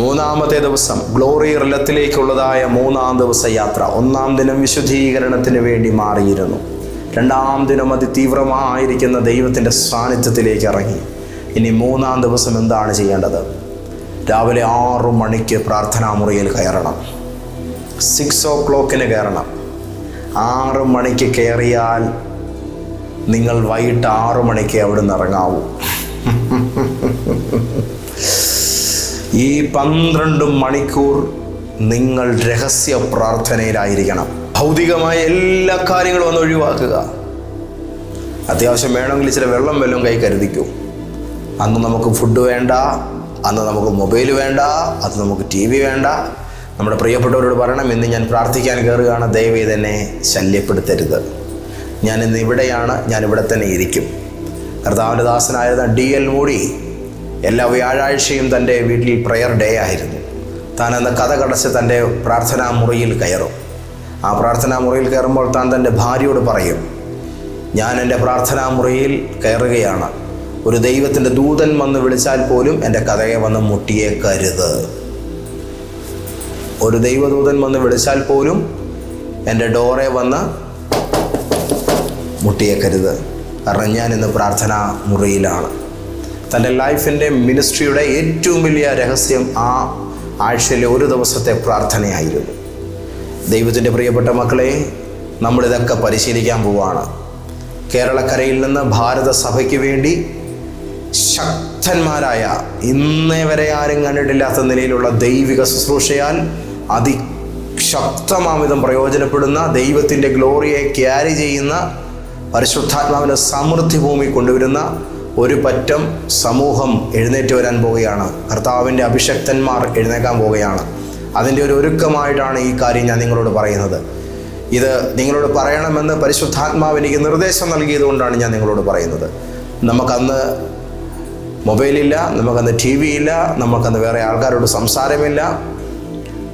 മൂന്നാമത്തെ ദിവസം ഗ്ലോറി റിലത്തിലേക്കുള്ളതായ മൂന്നാം ദിവസ യാത്ര ഒന്നാം ദിനം വിശുദ്ധീകരണത്തിന് വേണ്ടി മാറിയിരുന്നു. രണ്ടാം ദിനം അതിതീവ്രമായിരിക്കുന്ന ദൈവത്തിന്റെ സാന്നിധ്യത്തിലേക്ക് ഇറങ്ങി. ഇനി മൂന്നാം ദിവസം എന്താണ് ചെയ്യേണ്ടത്? രാവിലെ ആറു മണിക്ക് പ്രാർത്ഥനാ മുറിയിൽ കയറണം. സിക്സ് ഓ ക്ലോക്കിന് കയറണം. ആറ് മണിക്ക് കയറിയാൽ നിങ്ങൾ വൈകിട്ട് ആറു മണിക്ക് അവിടെ നിന്ന് ഇറങ്ങാവൂ. ഈ പന്ത്രണ്ട് മണിക്കൂർ നിങ്ങൾ രഹസ്യ പ്രാർത്ഥനയിലായിരിക്കണം. ഭൗതികമായ എല്ലാ കാര്യങ്ങളും ഒന്ന് ഒഴിവാക്കുക. അത്യാവശ്യം വേണമെങ്കിൽ ചില വെള്ളം വല്ലതും കൈ കരുതിക്കൂ. അന്ന് നമുക്ക് ഫുഡ് വേണ്ട അന്ന് നമുക്ക് മൊബൈൽ വേണ്ട അത് നമുക്ക് ടി വി വേണ്ട. നമ്മുടെ പ്രിയപ്പെട്ടവരോട് പറയണം ഇന്ന് ഞാൻ പ്രാർത്ഥിക്കാൻ കയറുകയാണ് ദയവേ തന്നെ ശല്യപ്പെടുത്തരുത്. ഞാൻ ഇന്ന് ഇവിടെയാണ് ഞാൻ ഇവിടെ തന്നെ ഇരിക്കും. കർത്താവിന്റെ ദാസനായിരുന്ന ഡി എൽ മൂടി എല്ലാ വ്യാഴാഴ്ചയും തന്റെ വീട്ടിൽ പ്രെയർ ഡേ ആയിരുന്നു. താൻ അന്ന് കഥ കടച്ച് തന്റെ പ്രാർത്ഥനാ മുറിയിൽ കയറും. ആ പ്രാർത്ഥനാ മുറിയിൽ കയറുമ്പോൾ താൻ തന്റെ ഭാര്യയോട് പറയും ഞാൻ എന്റെ പ്രാർത്ഥനാ മുറിയിൽ കയറുകയാണ്. ഒരു ദൈവത്തിന്റെ ദൂതൻ വന്ന് വിളിച്ചാൽ പോലും എന്റെ കഥയെ വന്ന് മുട്ടിയേക്കരുത്. ഒരു ദൈവദൂതൻ വന്ന് വിളിച്ചാൽ പോലും എന്റെ ഡോറെ വന്ന് മുട്ടിയേക്കരുത്. കാരണം ഞാൻ ഇന്ന് പ്രാർത്ഥനാ മുറിയിലാണ്. തന്റെ ലൈഫിന്റെ മിനിസ്ട്രിയുടെ ഏറ്റവും വലിയ രഹസ്യം ആ ആഴ്ചയിലെ ഒരു ദിവസത്തെ പ്രാർത്ഥനയായിരുന്നു. ദൈവത്തിന്റെ പ്രിയപ്പെട്ട മക്കളെ നമ്മളിതൊക്കെ പരിശീലിക്കാൻ പോവാണ്. കേരളക്കരയിൽ നിന്ന് ഭാരത സഭയ്ക്ക് വേണ്ടി ശക്തന്മാരായ ഇന്നേ വരെ ആരും കണ്ടിട്ടില്ലാത്ത നിലയിലുള്ള ദൈവിക ശുശ്രൂഷയാൽ അതിശക്തമാവിധം പ്രയോജനപ്പെടുന്ന ദൈവത്തിന്റെ ഗ്ലോറിയെ ക്യാരി ചെയ്യുന്ന പരിശുദ്ധാത്മാവിന്റെ സമൃദ്ധി ഭൂമി കൊണ്ടുവരുന്ന ഒരു പറ്റം സമൂഹം എഴുന്നേറ്റ് വരാൻ പോവുകയാണ്. കർത്താവിന്റെ അഭിഷക്തന്മാർ എഴുന്നേക്കാൻ പോവുകയാണ്. അതിന്റെ ഒരു ഒരുക്കമായിട്ടാണ് ഈ കാര്യം ഞാൻ നിങ്ങളോട് പറയുന്നത്. ഇത് നിങ്ങളോട് പറയണമെന്ന് പരിശുദ്ധാത്മാവ് എനിക്ക് നിർദ്ദേശം നൽകിയതുകൊണ്ടാണ് ഞാൻ നിങ്ങളോട് പറയുന്നത്. നമുക്കന്ന് മൊബൈലില്ല നമുക്കന്ന് ടി വി ഇല്ല നമുക്കന്ന് വേറെ ആൾക്കാരോട് സംസാരമില്ല.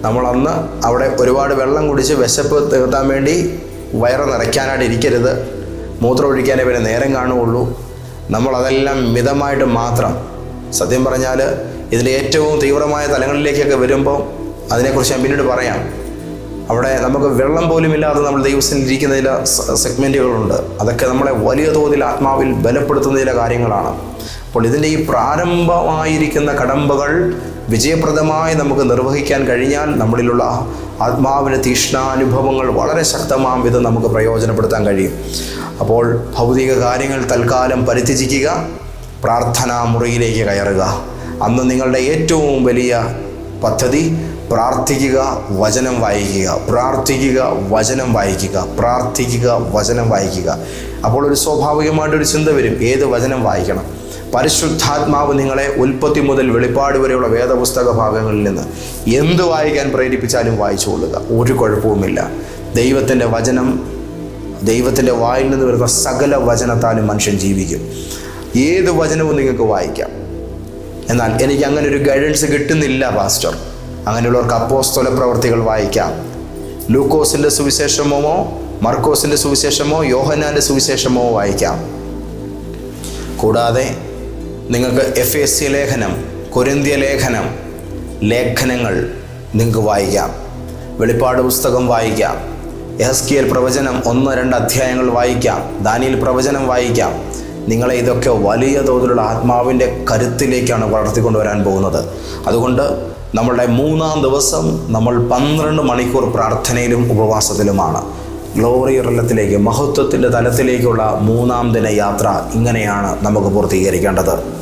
നമ്മളന്ന് അവിടെ ഒരുപാട് വെള്ളം കുടിച്ച് വിശപ്പ് തീർത്താൻ വേണ്ടി വയറ് നിറയ്ക്കാനായിട്ട് ഇരിക്കരുത്. മൂത്രം ഒഴിക്കാനേ പിന്നെ നേരം കാണുകയുള്ളൂ. നമ്മളതെല്ലാം മിതമായിട്ട് മാത്രം. സത്യം പറഞ്ഞാൽ ഇതിന്റെ ഏറ്റവും തീവ്രമായ തലങ്ങളിലേക്കൊക്കെ വരുമ്പോൾ അതിനെക്കുറിച്ച് ഞാൻ പിന്നീട് പറയാം. അവിടെ നമുക്ക് വെള്ളം പോലും ഇല്ലാതെ നമ്മൾ ദൈവത്തിൽ ഇരിക്കുന്ന ചില സെഗ്മെന്റുകളുണ്ട് അതൊക്കെ നമ്മളെ വലിയ തോതിൽ ആത്മാവിൽ ബലപ്പെടുത്തുന്ന ചില കാര്യങ്ങളാണ്. അപ്പോൾ ഇതിന്റെ ഈ പ്രാരംഭമായിരിക്കുന്ന കടമ്പകൾ വിജയപ്രദമായി നമുക്ക് നിർവഹിക്കാൻ കഴിഞ്ഞാൽ നമ്മളിലുള്ള ആത്മാവിന്റെ തീഷ്ണാനുഭവങ്ങൾ വളരെ ശക്തമാം വിധം നമുക്ക് പ്രയോജനപ്പെടുത്താൻ കഴിയും. അപ്പോൾ ഭൗതിക കാര്യങ്ങൾ തൽക്കാലം പരിത്യജിക്കുക പ്രാർത്ഥനാ മുറിയിലേക്ക് കയറുക. അന്ന് നിങ്ങളുടെ ഏറ്റവും വലിയ പദ്ധതി പ്രാർത്ഥിക്കുക വചനം വായിക്കുക. പ്രാർത്ഥിക്കുക വചനം വായിക്കുക. പ്രാർത്ഥിക്കുക വചനം വായിക്കുക. അപ്പോൾ ഒരു സ്വാഭാവികമായിട്ടൊരു ചിന്ത വരും ഏത് വചനം വായിക്കണം? പരിശുദ്ധാത്മാവ് നിങ്ങളെ ഉൽപ്പത്തി മുതൽ വെളിപ്പാട് വരെയുള്ള വേദപുസ്തക ഭാഗങ്ങളിൽ നിന്ന് എന്ത് വായിക്കാൻ പ്രേരിപ്പിച്ചാലും വായിച്ചു കൊള്ളുക. ഒരു കുഴപ്പവുമില്ല. ദൈവത്തിന്റെ വചനം ദൈവത്തിന്റെ വായിൽ നിന്ന് വരുന്ന സകല വചനത്താലും മനുഷ്യൻ ജീവിക്കും. ഏത് വചനവും നിങ്ങൾക്ക് വായിക്കാം. എന്നാൽ എനിക്ക് അങ്ങനെ ഒരു ഗൈഡൻസ് കിട്ടുന്നില്ല പാസ്റ്റർ അങ്ങനെയുള്ളവർക്ക് അപ്പോസ്തല പ്രവർത്തികൾ വായിക്കാം. ലൂക്കോസിന്റെ സുവിശേഷമോ മർക്കോസിന്റെ സുവിശേഷമോ യോഹനാന്റെ സുവിശേഷമോ വായിക്കാം. കൂടാതെ നിങ്ങൾക്ക് എഫ് എസ് സി ലേഖനം കൊരിന്ത്യ ലേഖനം ലേഖനങ്ങൾ നിങ്ങൾക്ക് വായിക്കാം. വെളിപ്പാട് പുസ്തകം വായിക്കാം. എഹസ്കിയൽ പ്രവചനം ഒന്ന് രണ്ട് അധ്യായങ്ങൾ വായിക്കാം. ദാനിയിൽ പ്രവചനം വായിക്കാം. നിങ്ങളെ ഇതൊക്കെ വലിയ തോതിലുള്ള ആത്മാവിന്റെ കരുത്തിലേക്കാണ് വളർത്തിക്കൊണ്ടുവരാൻ പോകുന്നത്. അതുകൊണ്ട് നമ്മളുടെ മൂന്നാം ദിവസം നമ്മൾ പന്ത്രണ്ട് മണിക്കൂർ പ്രാർത്ഥനയിലും ഉപവാസത്തിലുമാണ്. ഗ്ലോറി റലത്തിലേക്ക് മഹത്വത്തിന്റെ തലത്തിലേക്കുള്ള മൂന്നാം ദിന യാത്ര ഇങ്ങനെയാണ് നമുക്ക് പൂർത്തീകരിക്കേണ്ടത്.